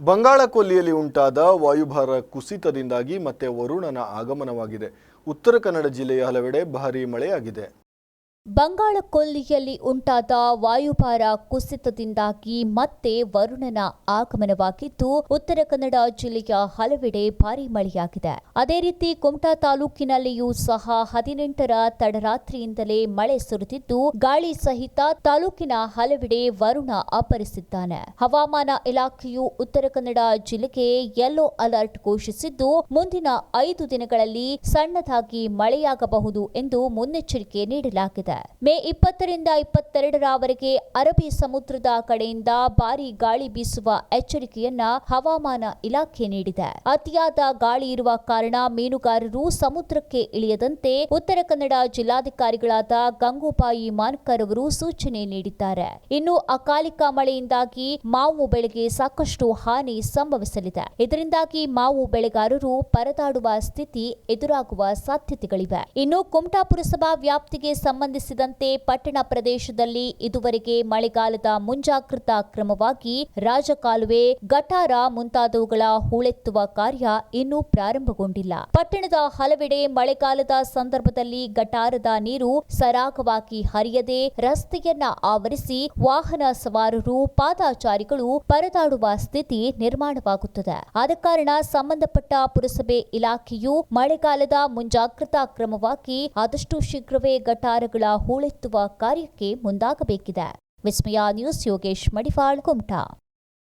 ಬಂಗಾಳ ಕೊಲ್ಲಿಯಲ್ಲಿ ಉಂಟಾದ ವಾಯುಭಾರ ಕುಸಿತದಿಂದಾಗಿ ಮತ್ತೆ ವರುಣನ ಆಗಮನವಾಗಿದೆ. ಉತ್ತರ ಕನ್ನಡ ಜಿಲ್ಲೆಯ ಹಲವೆಡೆ ಭಾರೀ ಮಳೆಯಾಗಿದೆ. ಬಂಗಾಳ ಕೊಲ್ಲಿಯಲ್ಲಿ ಉಂಟಾದ ವಾಯುಭಾರ ಕುಸಿತದಿಂದಾಗಿ ಮತ್ತೆ ವರುಣನ ಆಗಮನವಾಗಿದ್ದು, ಉತ್ತರ ಕನ್ನಡ ಜಿಲ್ಲೆಯ ಹಲವೆಡೆ ಭಾರೀ ಮಳೆಯಾಗಿದೆ. ಅದೇ ರೀತಿ ಕುಮಟಾ ತಾಲೂಕಿನಲ್ಲಿಯೂ ಸಹ ಹದಿನೆಂಟರ ತಡರಾತ್ರಿಯಿಂದಲೇ ಮಳೆ ಸುರಿದಿದ್ದು, ಗಾಳಿ ಸಹಿತ ತಾಲೂಕಿನ ಹಲವೆಡೆ ವರುಣ ಅಪ್ಪರಿಸಿದ್ದಾನೆ ಹವಾಮಾನ ಇಲಾಖೆಯು ಉತ್ತರ ಕನ್ನಡ ಜಿಲ್ಲೆಗೆ ಯೆಲ್ಲೋ ಅಲರ್ಟ್ ಘೋಷಿಸಿದ್ದು, ಮುಂದಿನ ಐದು ದಿನಗಳಲ್ಲಿ ಸಣ್ಣದಾಗಿ ಮಳೆಯಾಗಬಹುದು ಎಂದು ಮುನ್ನೆಚ್ಚರಿಕೆ ನೀಡಲಾಗಿದೆ. ಮೇ ಇಪ್ಪತ್ತರಿಂದ ಇಪ್ಪತ್ತೆರಡರವರೆಗೆ ಅರಬ್ಬಿ ಸಮುದ್ರದ ಕಡೆಯಿಂದ ಭಾರಿ ಗಾಳಿ ಬೀಸುವ ಎಚ್ಚರಿಕೆಯನ್ನ ಹವಾಮಾನ ಇಲಾಖೆ ನೀಡಿದೆ. ಅತಿಯಾದ ಗಾಳಿ ಇರುವ ಕಾರಣ ಮೀನುಗಾರರು ಸಮುದ್ರಕ್ಕೆ ಇಳಿಯದಂತೆ ಉತ್ತರ ಕನ್ನಡ ಜಿಲ್ಲಾಧಿಕಾರಿಗಳಾದ ಗಂಗೂಬಾಯಿ ಮಾನ್ಕರ್ ಅವರು ಸೂಚನೆ ನೀಡಿದ್ದಾರೆ. ಇನ್ನು ಅಕಾಲಿಕ ಮಳೆಯಿಂದಾಗಿ ಮಾವು ಬೆಳೆಗೆ ಸಾಕಷ್ಟು ಹಾನಿ ಸಂಭವಿಸಲಿದೆ. ಇದರಿಂದಾಗಿ ಮಾವು ಬೆಳೆಗಾರರು ಪರದಾಡುವ ಸ್ಥಿತಿ ಎದುರಾಗುವ ಸಾಧ್ಯತೆಗಳಿವೆ. ಇನ್ನು ಕುಮಟಾ ಪುರಸಭಾ ವ್ಯಾಪ್ತಿಗೆ ಸಂಬಂಧಿಸಿದಂತೆ ಪಟ್ಟಣ ಪ್ರದೇಶದಲ್ಲಿ ಇದುವರೆಗೆ ಮಳೆಗಾಲದ ಮುಂಜಾಗ್ರತಾ ಕ್ರಮವಾಗಿ ರಾಜಕಾಲುವೆ, ಗಟಾರ ಮುಂತಾದವುಗಳ ಹೂಳೆತ್ತುವ ಕಾರ್ಯ ಇನ್ನೂ ಪ್ರಾರಂಭಗೊಂಡಿಲ್ಲ. ಪಟ್ಟಣದ ಹಲವೆಡೆ ಮಳೆಗಾಲದ ಸಂದರ್ಭದಲ್ಲಿ ಗಟಾರದ ನೀರು ಸರಾಗವಾಗಿ ಹರಿಯದೆ ರಸ್ತೆಯನ್ನ ಆವರಿಸಿ ವಾಹನ ಸವಾರರು, ಪಾದಾಚಾರಿಗಳು ಪರದಾಡುವ ಸ್ಥಿತಿ ನಿರ್ಮಾಣವಾಗುತ್ತದೆ. ಆದ ಕಾರಣ ಸಂಬಂಧಪಟ್ಟ ಪುರಸಭೆ ಇಲಾಖೆಯು ಮಳೆಗಾಲದ ಮುಂಜಾಗ್ರತಾ ಕ್ರಮವಾಗಿ ಆದಷ್ಟು ಶೀಘ್ರವೇ ಗಟಾರಗಳ ಹೂಳೆತ್ತುವ ಕಾರ್ಯಕ್ಕೆ ಮುಂದಾಗಬೇಕಿದೆ. ವಿಸ್ಮಯ ನ್ಯೂಸ್ ಯೋಗೇಶ್ ಮಡಿವಾಳ್ ಕುಮಟಾ.